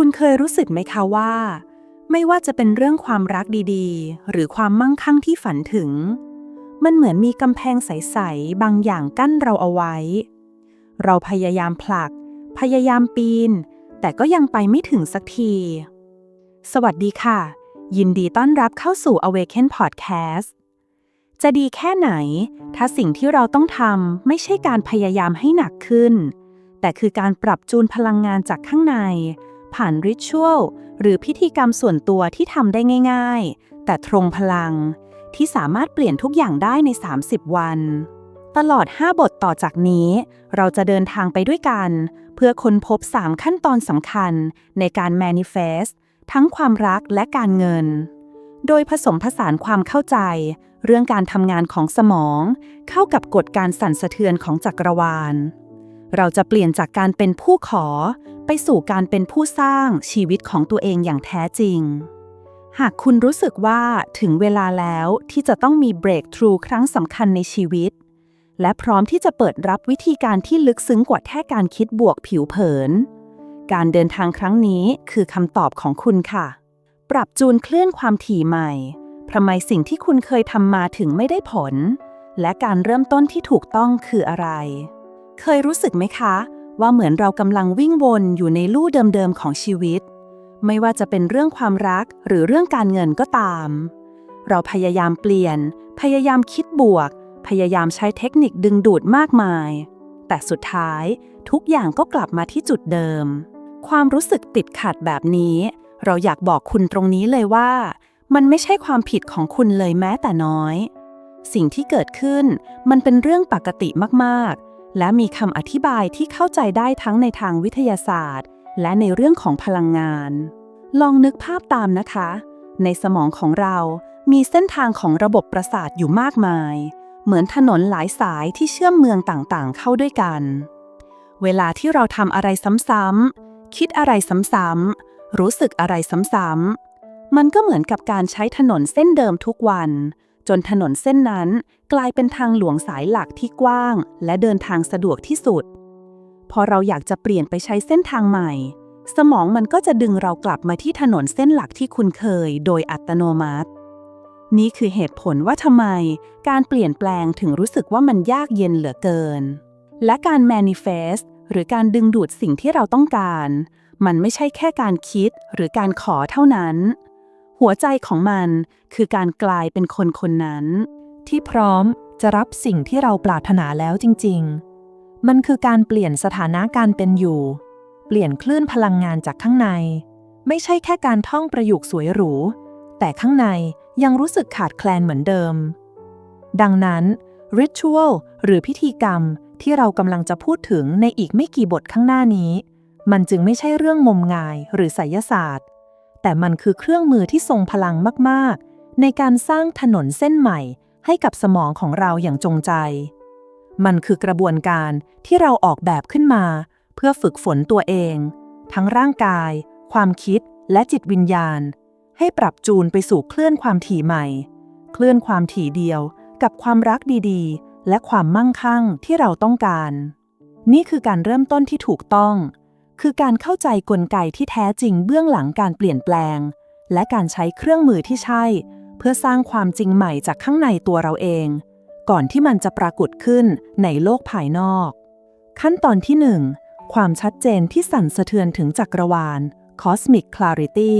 คุณเคยรู้สึกไหมคะว่า ไม่ว่าจะเป็นเรื่องความรักดีๆ หรือความมั่งคั่งที่ฝันถึง มันเหมือนมีกำแพงใส ๆ บางอย่างกั้นเราเอาไว้ เราพยายามผลัก พยายามปีน แต่ก็ยังไปไม่ถึงสักที สวัสดีค่ะ ยินดีต้อนรับเข้าสู่ Awaken Podcast จะดีแค่ไหน ถ้าสิ่งที่เราต้องทำไม่ใช่การพยายามให้หนักขึ้น แต่คือการปรับจูนพลังงานจากข้างใน ผ่านริชวลหรือพิธีกรรมส่วนตัวที่ทำได้ง่าย ๆ แต่ตรงพลังที่สามารถเปลี่ยนทุกอย่างได้ใน 30 วัน ตลอด 5 บทต่อจากนี้ เราจะเดินทางไปด้วยกัน เพื่อค้นพบ 3 ขั้นตอนสำคัญในการ manifest ทั้งความรักและการเงิน โดยผสมผสานความเข้าใจ เรื่องการทำงานของสมอง เข้ากับกฎการสั่นสะเทือนของจักรวาล เราจะเปลี่ยนจากการเป็นผู้ขอ ไปสู่การเป็นผู้สร้างชีวิตของตัวเองอย่างแท้จริง หากคุณรู้สึกว่าถึงเวลาแล้วที่จะต้องมี breakthrough ครั้งสำคัญในชีวิต และพร้อมที่จะเปิดรับวิธีการที่ลึกซึ้งกว่าแค่การคิดบวกผิวเผิน การเดินทางครั้งนี้คือคำตอบของคุณค่ะ ปรับจูนคลื่นความถี่ใหม่ทำไมสิ่งที่คุณเคยทำมาถึงไม่ได้ผล และการเริ่มต้นที่ถูกต้องคืออะไร เคยรู้สึกไหมคะ ว่าเหมือนเรากำลังวิ่งวนอยู่ในลู่เดิมๆของชีวิต ไม่ว่าจะเป็นเรื่องความรักหรือเรื่องการเงินก็ตาม เราพยายามเปลี่ยน พยายามคิดบวก พยายามใช้เทคนิคดึงดูดมากมาย แต่สุดท้ายทุกอย่างก็กลับมาที่จุดเดิม ความรู้สึกติดขัดแบบนี้ เราอยากบอกคุณตรงนี้เลยว่า มันไม่ใช่ความผิดของคุณเลยแม้แต่น้อย สิ่งที่เกิดขึ้นมันเป็นเรื่องปกติมาก และมีคำอธิบายที่เข้าใจได้ทั้งในทางวิทยาศาสตร์ และในเรื่องของพลังงาน ลองนึกภาพตามนะคะ ในสมองของเรามีเส้นทางของระบบประสาทอยู่มากมาย เหมือนถนนหลายสายที่เชื่อมเมืองต่างๆ เข้าด้วยกัน เวลาที่เราทำอะไรซ้ำๆคิดอะไรซ้ำๆรู้สึกอะไรซ้ำๆมันก็เหมือนกับการใช้ถนนเส้นเดิมทุกวัน จนถนนเส้นนั้นกลายเป็นทางหลวงสายหลักที่กว้าง และเดินทางสะดวกที่สุด พอเราอยากจะเปลี่ยนไปใช้เส้นทางใหม่ สมองมันก็จะดึงเรากลับมาที่ถนนเส้นหลักที่คุ้นเคย โดยอัตโนมัติ นี่คือเหตุผลว่าทำไม การเปลี่ยนแปลงถึงรู้สึกว่ามันยากเย็นเหลือเกิน และการ manifest หรือการดึงดูดสิ่งที่เราต้องการ มันไม่ใช่แค่การคิดหรือการขอเท่านั้น หัวใจของมันคือการกลายเป็นคนคนนั้น ที่พร้อมจะรับสิ่งที่เราปรารถนาแล้วจริง ๆ มันคือการเปลี่ยนสถานะการเป็นอยู่ เปลี่ยนคลื่นพลังงานจากข้างใน ไม่ใช่แค่การท่องประโยคสวยหรู แต่ข้างในยังรู้สึกขาดแคลนเหมือนเดิม ดังนั้นริช u a l หรือพิธีกรรมที่เรากำลังจะพูดถึงในอีกไม่กี่บทข้างหน้านี้ มันจึงไม่ใช่เรื่องงมงายหรือไสยศาสตร์ แต่มันคือเครื่องมือที่ทรงพลังมาก ๆ ในการสร้างถนนเส้นใหม่ ให้กับสมองของเราอย่างจงใจ มันคือกระบวนการที่เราออกแบบขึ้นมา เพื่อฝึกฝนตัวเอง ทั้งร่างกาย ความคิดและจิตวิญญาณ ให้ปรับจูนไปสู่คลื่นความถี่ใหม่ คลื่นความถี่เดียวกับความรักดีๆ และความมั่งคั่งที่เราต้องการ นี่คือการเริ่มต้นที่ถูกต้อง คือการเข้าใจกลไกที่แท้จริงเบื้องหลังการเปลี่ยนแปลง และการใช้เครื่องมือที่ใช่ เพื่อสร้างความจริงใหม่จากข้างในตัวเราเอง ก่อนที่มันจะปรากฏขึ้นในโลกภายนอก ขั้นตอนที่ 1 ความชัดเจนที่สั่นสะเทือนถึงจักรวาล Cosmic Clarity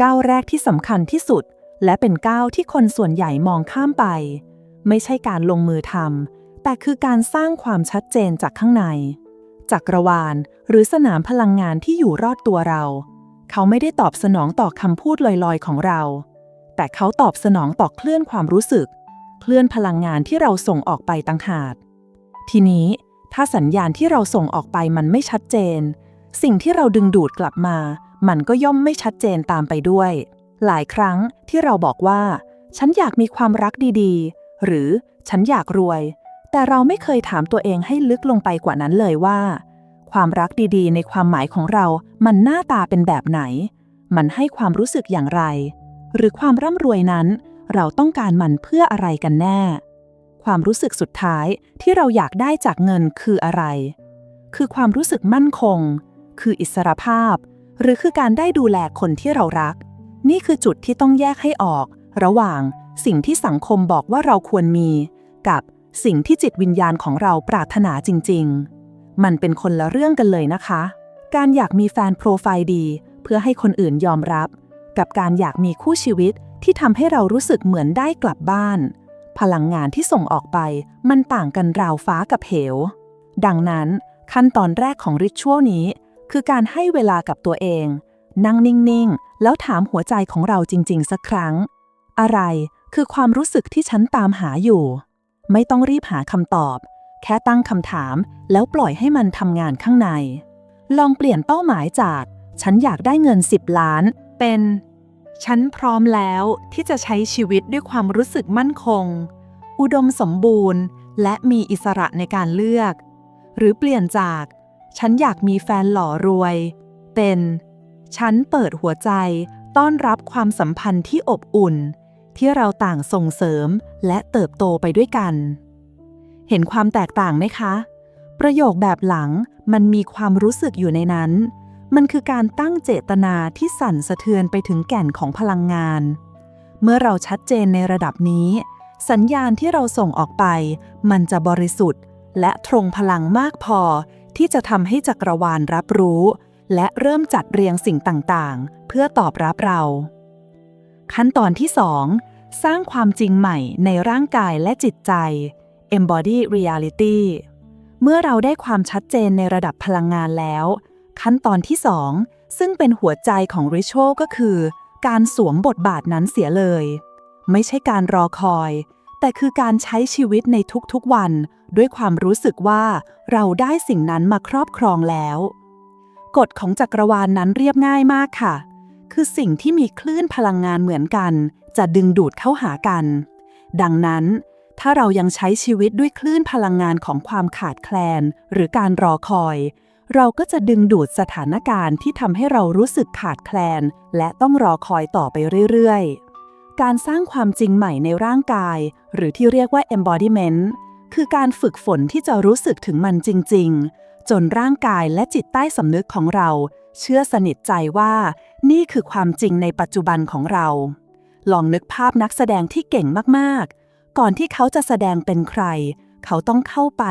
ก้าวแรกที่สำคัญที่สุด และเป็นก้าวที่คนส่วนใหญ่มองข้ามไป ไม่ใช่การลงมือทำแต่คือการสร้างความชัดเจนจากข้างใน จักรวาล หรือสนามพลังงานที่อยู่รอดตัวเรา เขาไม่ได้ตอบสนองต่อคำพูดลอยๆของเรา แต่เขาตอบสนองต่อคลื่นความรู้สึก คลื่นพลังงานที่เราส่งออกไปต่างหากทีนี้ถ้าสัญญาณที่เราส่งออกไปมันไม่ชัดเจน สิ่งที่เราดึงดูดกลับมา มันก็ย่อมไม่ชัดเจนตามไปด้วย หลายครั้งที่เราบอกว่า ฉันอยากมีความรักดีๆ หรือฉันอยากรวย แต่เราไม่เคยถามตัวเองให้ลึกลงไปกว่านั้นเลยว่า ความรักดีๆ ในความหมายของเรา มันหน้าตาเป็นแบบไหน มันให้ความรู้สึกอย่างไร หรือความร่ำรวยนั้น เราต้องการมันเพื่ออะไรกันแน่ ความรู้สึกสุดท้ายที่เราอยากได้จากเงินคืออะไร คือความรู้สึกมั่นคง คืออิสรภาพ หรือคือการได้ดูแลคนที่เรารัก นี่คือจุดที่ต้องแยกให้ออก ระหว่างสิ่งที่สังคมบอกว่าเราควรมี กับ สิ่งที่จิตวิญญาณของเราปรารถนาจริง ๆ มันเป็นคนละเรื่องกันเลยนะคะ การอยากมีแฟนโปรไฟล์ดี เพื่อให้คนอื่นยอมรับ กับการอยากมีคู่ชีวิตที่ทำให้เรารู้สึกเหมือนได้กลับบ้าน พลังงานที่ส่งออกไป มันต่างกันราวฟ้ากับเหว ดังนั้นขั้นตอนแรกของริชวลนี้ คือการให้เวลากับตัวเอง นั่งนิ่ง ๆ แล้วถามหัวใจของเราจริง ๆ สักครั้ง อะไรคือความรู้สึกที่ฉันตามหาอยู่ ไม่ต้องรีบหาคำตอบ แค่ตั้งคำถามแล้วปล่อยให้มันทำงานข้างใน ลองเปลี่ยนเป้าหมายจาก ฉันอยากได้เงิน 10 ล้าน เป็น ฉันพร้อมแล้วที่จะใช้ชีวิตด้วยความรู้สึกมั่นคง อุดมสมบูรณ์ และมีอิสระในการเลือก หรือเปลี่ยนจาก ฉันอยากมีแฟนหล่อรวย เป็น ฉันเปิดหัวใจต้อนรับความสัมพันธ์ที่อบอุ่น ที่เราต่างส่งเสริมและเติบโตไปด้วยกัน เห็นความแตกต่างไหมคะ ประโยคแบบหลังมันมีความรู้สึกอยู่ในนั้น มันคือการตั้งเจตนาที่สั่นสะเทือนไปถึงแก่นของพลังงาน เมื่อเราชัดเจนในระดับนี้ สัญญาณที่เราส่งออกไป มันจะบริสุทธิ์ และตรงพลังมากพอ ที่จะทำให้จักรวาลรับรู้ และเริ่มจัดเรียงสิ่งต่างๆ เพื่อตอบรับเรา ขั้นตอนที่ 2 สร้างความจริงใหม่ในร่างกายและจิตใจ embody reality เมื่อเราได้ความชัดเจนในระดับพลังงานแล้ว ขั้นตอนที่ 2 ซึ่งเป็นหัวใจของริชวลก็คือ การสวมบทบาทนั้นเสียเลย ไม่ใช่การรอคอย แต่คือการใช้ชีวิตในทุกๆวัน ด้วยความรู้สึกว่าเราได้สิ่งนั้นมาครอบครองแล้ว กฎของจักรวาลนนั้นเรียบง่ายมากค่ะ คือสิ่งที่มีคลื่นพลังงานเหมือนกัน จะดึงดูดเข้าหากัน ดังนั้น ถ้าเรายังใช้ชีวิตด้วยคลื่นพลังงานของความขาดแคลน หรือการรอคอย เราก็จะดึงดูดสถานการณ์ที่ทำให้เรารู้สึกขาดแคลน และต้องรอคอยต่อไปเรื่อยๆ การสร้างความจริงใหม่ในร่างกาย หรือที่เรียกว่า embodiment คือการฝึกฝนที่จะรู้สึกถึงมันจริง ๆ จนร่างกายและจิตใต้สำนึกของเรา เชื่อสนิทใจว่านี่คือความจริงในปัจจุบันของเรา ลองนึกภาพนักแสดงที่เก่งมากๆ ก่อนที่เขาจะแสดงเป็นใคร เขาต้องเข้าไป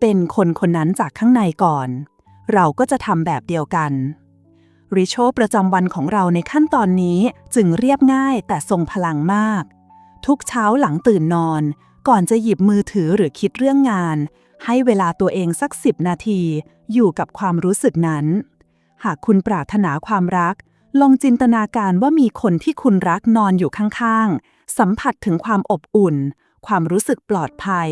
เป็นคนคนนั้นจากข้างในก่อน เราก็จะทำแบบเดียวกันริโชประจำวันของเราในขั้นตอนนี้จึงเรียบง่ายแต่ทรงพลังมาก ทุกเช้าหลังตื่นนอน ก่อนจะหยิบมือถือหรือคิดเรื่องงาน ให้เวลาตัวเองสักสิบนาที อยู่กับความรู้สึกนั้น หากคุณปรารถนาความรัก ลองจินตนาการว่ามีคนที่คุณรักนอนอยู่ข้างๆ สัมผัสถึงความอบอุ่น ความรู้สึกปลอดภัย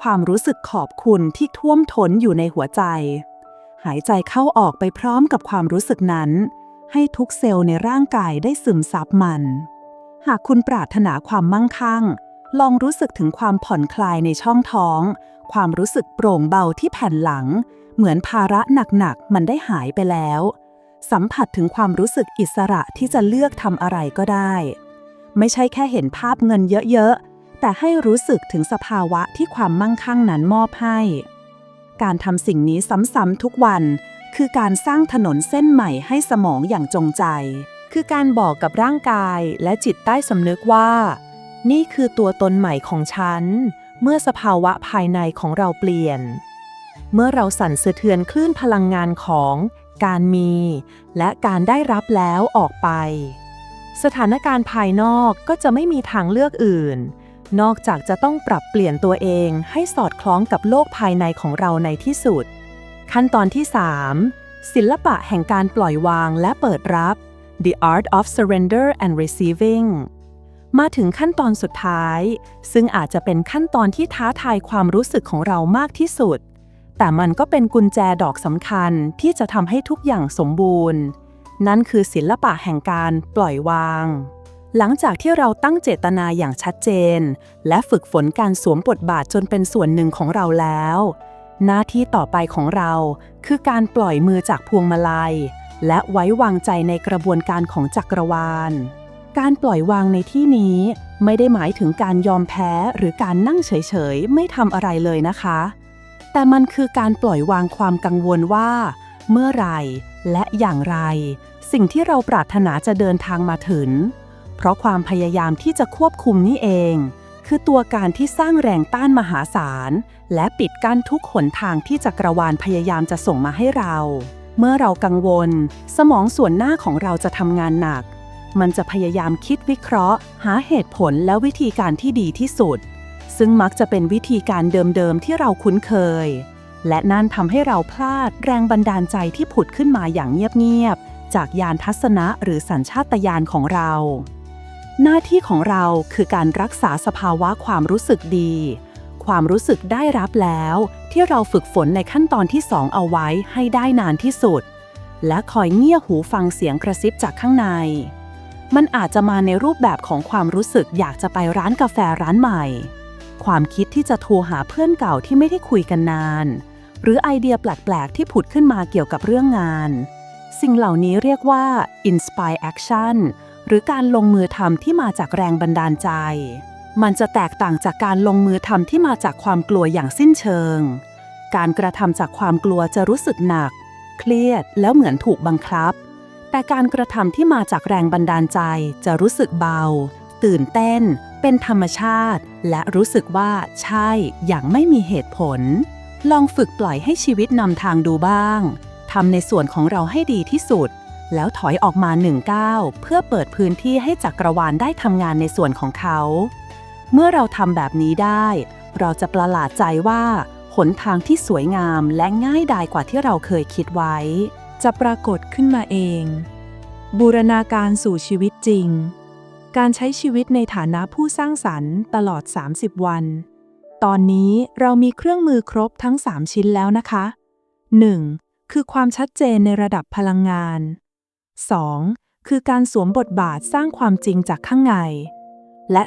ความรู้สึกขอบคุณที่ท่วมท้นอยู่ในหัวใจ หายใจเข้าออกไปพร้อมกับความรู้สึกนั้น ให้ทุกเซลล์ในร่างกายได้ซึมซับมัน หากคุณปรารถนาความมั่งคั่ง ลองรู้สึกถึงความผ่อนคลายในช่องท้อง ความรู้สึกโปร่งเบาที่แผ่นหลัง เหมือนภาระหนักๆมันได้หายไปแล้ว สัมผัสถึงความรู้สึกอิสระที่จะเลือกทำอะไรก็ได้ ไม่ใช่แค่เห็นภาพเงินเยอะๆ แต่ให้รู้สึกถึงสภาวะที่ความมั่งคั่งนั้นมอบให้ การทำสิ่งนี้ซ้ำๆทุกวัน คือการสร้างถนนเส้นใหม่ให้สมองอย่างจงใจ คือการบอกกับร่างกายและจิตใต้สำนึกว่า นี่คือตัวตนใหม่ของฉัน เมื่อสภาวะภายในของเราเปลี่ยน เมื่อเราสั่นสะเทือนคลื่นพลังงานของการมี และการได้รับแล้วออกไป สถานการณ์ภายนอกก็จะไม่มีทางเลือกอื่น นอกจากจะต้องปรับเปลี่ยนตัวเองให้สอดคล้องกับโลกภายในของเราในที่สุด ขั้นตอนที่ 3 ศิลปะแห่งการปล่อยวางและเปิดรับ The Art of Surrender and Receiving มาถึงขั้นตอนสุดท้าย ซึ่งอาจจะเป็นขั้นตอนที่ท้าทายความรู้สึกของเรามากที่สุด แต่มันก็เป็นกุญแจดอกสำคัญที่จะทำให้ทุกอย่างสมบูรณ์ นั่นคือศิลปะแห่งการปล่อยวาง หลังจากที่เราตั้งเจตนาอย่างชัดเจน และฝึกฝนการสวมบทบาทจนเป็นส่วนหนึ่งของเราแล้ว หน้าที่ต่อไปของเราคือการปล่อยมือจากพวงมาลัย และไว้วางใจในกระบวนการของจักรวาล การปล่อยวางในที่นี้ไม่ได้หมายถึงการยอมแพ้หรือการนั่งเฉยๆ ไม่ทำอะไรเลยนะคะ แต่มันคือการปล่อยวางความกังวลว่า เมื่อไรและอย่างไร สิ่งที่เราปรารถนาจะเดินทางมาถึง เพราะความพยายามที่จะควบคุมนี่เอง คือตัวการที่สร้างแรงต้านมหาศาล และปิดกั้นทุกหนทางที่จักรวาลพยายามจะส่งมาให้เรา เมื่อเรากังวล สมองส่วนหน้าของเราจะทำงานหนัก มันจะพยายามคิดวิเคราะห์ หาเหตุผลและวิธีการที่ดีที่สุด ซึ่งมักจะเป็นวิธีการเดิมๆที่เราคุ้นเคย และนั่นทำให้เราพลาดแรงบันดาลใจที่ผุดขึ้นมาอย่างเงียบๆ จากยานทัศนะหรือสัญชาตญาณของเรา หน้าที่ของเราคือการรักษาสภาวะความรู้สึกดี ความรู้สึกได้รับแล้ว ที่เราฝึกฝนในขั้นตอนที่สองเอาไว้ให้ได้นานที่สุด และคอยเงี่ยหูฟังเสียงกระซิบจากข้างในมันอาจจะมาในรูปแบบของความรู้สึกอยากจะไปร้านกาแฟร้านใหม่ ความคิดที่จะโทรหาเพื่อนเก่าที่ไม่ได้คุยกันนาน หรือไอเดียแปลก ๆ ที่ผุดขึ้นมาเกี่ยวกับเรื่องงาน สิ่งเหล่านี้เรียกว่า inspire action หรือการลงมือทำที่มาจากแรงบันดาลใจ มันจะแตกต่างจากการลงมือทำที่มาจากความกลัวอย่างสิ้นเชิง การกระทำจากความกลัวจะรู้สึกหนัก เครียดแล้วเหมือนถูกบังคับ แต่การกระทำที่มาจากแรงบันดาลใจจะรู้สึกเบา ตื่นเต้น เป็นธรรมชาติ และรู้สึกว่าใช่อย่างไม่มีเหตุผล ลองฝึกปล่อยให้ชีวิตนำทางดูบ้างทำในส่วนของเราให้ดีที่สุด แล้วถอยออกมาหนึ่งก้าวเพื่อเปิดพื้นที่ให้จักรวาลได้ทำงานในส่วนของเขา เมื่อเราทำแบบนี้ได้ เราจะประหลาดใจว่าหนทางที่สวยงามและง่ายดายกว่าที่เราเคยคิดไว้ จะปรากฏขึ้นมาเอง บูรณาการสู่ชีวิตจริง การใช้ชีวิตในฐานะผู้สร้างสรรค์ตลอด 30 วัน ตอนนี้เรามีเครื่องมือครบทั้ง 3 ชิ้นแล้วนะคะ 1. คือความชัดเจนในระดับพลังงาน 2. คือการสวมบทบาทสร้างความจริงจากข้างใน และ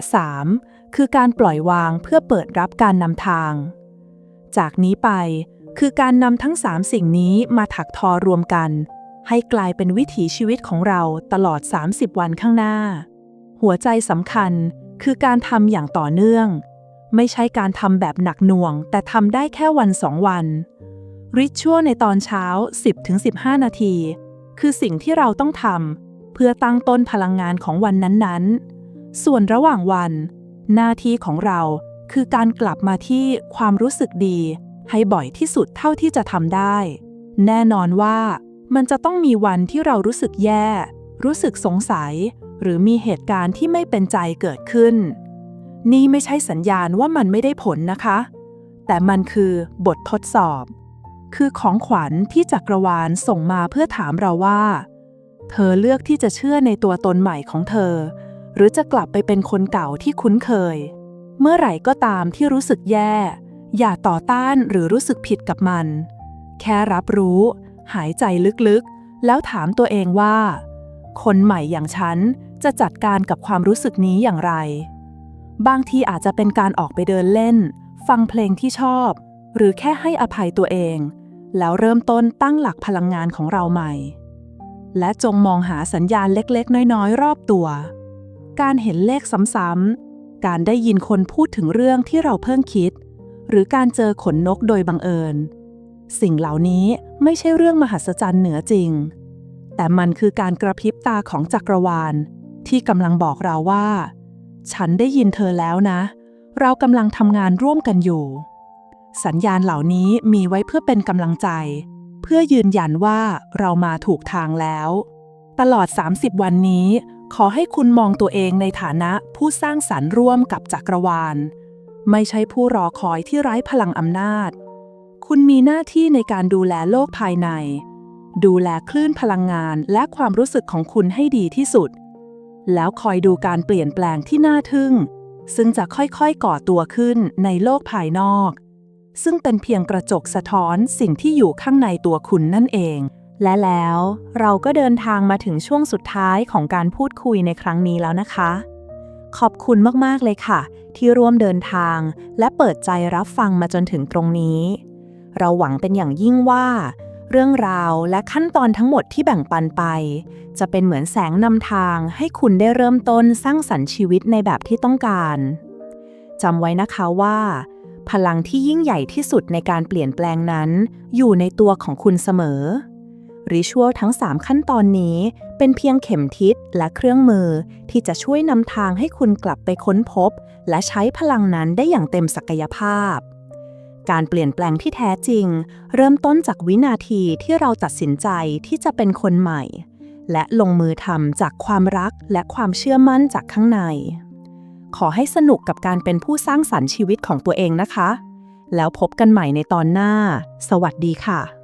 3. คือการปล่อยวางเพื่อเปิดรับการนำทาง จากนี้ไปคือการนำทั้ง 3 สิ่งนี้มาถักทอรวมกัน ให้กลายเป็นวิถีชีวิตของเราตลอด 30 วันข้างหน้า หัวใจสำคัญคือการทำอย่างต่อเนื่อง ไม่ใช่การทำแบบหนักหน่วง แต่ทำได้แค่วันสองวันริชชัวในตอนเช้า 10-15 นาที คือสิ่งที่เราต้องทำเพื่อตั้งต้นพลังงานของวันนั้นๆ ส่วนระหว่างวัน หน้าที่ของเราคือการกลับมาที่ความรู้สึกดี ให้บ่อยที่สุดเท่าที่จะทำได้ แน่นอนว่ามันจะต้องมีวันที่เรารู้สึกแย่ รู้สึกสงสัย หรือมีเหตุการณ์ที่ไม่เป็นใจเกิดขึ้น นี่ไม่ใช่สัญญาณว่ามันไม่ได้ผลนะคะ แต่มันคือบททดสอบ คือของขวัญที่จักรวาลส่งมาเพื่อถามเราว่า เธอเลือกที่จะเชื่อในตัวตนใหม่ของเธอ หรือจะกลับไปเป็นคนเก่าที่คุ้นเคย เมื่อไหร่ก็ตามที่รู้สึกแย่ อย่าต่อต้านหรือรู้สึกผิดกับมัน แค่รับรู้ หายใจลึกๆ แล้วถามตัวเองว่าคนใหม่อย่างฉัน จะจัดการกับความรู้สึกนี้อย่างไร บางทีอาจจะเป็นการออกไปเดินเล่น ฟังเพลงที่ชอบ หรือแค่ให้อภัยตัวเอง แล้วเริ่มต้นตั้งหลักพลังงานของเราใหม่ และจงมองหาสัญญาณเล็กๆ น้อยๆ รอบตัว การเห็นเลขซ้ำๆ การได้ยินคนพูดถึงเรื่องที่เราเพิ่งคิด หรือการเจอขนนกโดยบังเอิญ สิ่งเหล่านี้ไม่ใช่เรื่องมหัศจรรย์เหนือจริงแต่มันคือการกระพริบตาของจักรวาล ที่กำลังบอกเราว่า ฉันได้ยินเธอแล้วนะ เรากำลังทำงานร่วมกันอยู่ สัญญาณเหล่านี้มีไว้เพื่อเป็นกำลังใจ เพื่อยืนยันว่าเรามาถูกทางแล้ว ตลอด 30 วันนี้ ขอให้คุณมองตัวเองในฐานะผู้สร้างสรรค์ร่วมกับจักรวาล ไม่ใช่ผู้รอคอยที่ไร้พลังอำนาจ คุณมีหน้าที่ในการดูแลโลกภายในดูแลคลื่นพลังงานและความรู้สึกของคุณให้ดีที่สุด แล้วคอยดูการเปลี่ยนแปลงที่น่าทึ่ง ซึ่งจะค่อยๆก่อตัวขึ้นในโลกภายนอก ซึ่งเป็นเพียงกระจกสะท้อนสิ่งที่อยู่ข้างในตัวคุณนั่นเอง และแล้วเราก็เดินทางมาถึงช่วงสุดท้ายของการพูดคุยในครั้งนี้แล้วนะคะ ขอบคุณมากๆเลยค่ะ ที่ร่วมเดินทางและเปิดใจรับฟังมาจนถึงตรงนี้ เราหวังเป็นอย่างยิ่งว่า เรื่องราวและขั้นตอนทั้งหมดที่แบ่งปันไป จะเป็นเหมือนแสงนำทางให้คุณได้เริ่มต้นสร้างสรรค์ชีวิตในแบบที่ต้องการจำไว้นะคะว่า พลังที่ยิ่งใหญ่ที่สุดในการเปลี่ยนแปลงนั้น อยู่ในตัวของคุณเสมอริชัวทั้ง 3 ขั้นตอนนี้ เป็นเพียงเข็มทิศและเครื่องมือที่จะช่วยนำทางให้คุณกลับไปค้นพบ และใช้พลังนั้นได้อย่างเต็มศักยภาพ การเปลี่ยนแปลงที่แท้จริง เริ่มต้นจากวินาทีที่เราตัดสินใจที่จะเป็นคนใหม่ และลงมือทำจากความรักและความเชื่อมั่นจากข้างใน ขอให้สนุกกับการเป็นผู้สร้างสรรค์ชีวิตของตัวเองนะคะ แล้วพบกันใหม่ในตอนหน้า สวัสดีค่ะ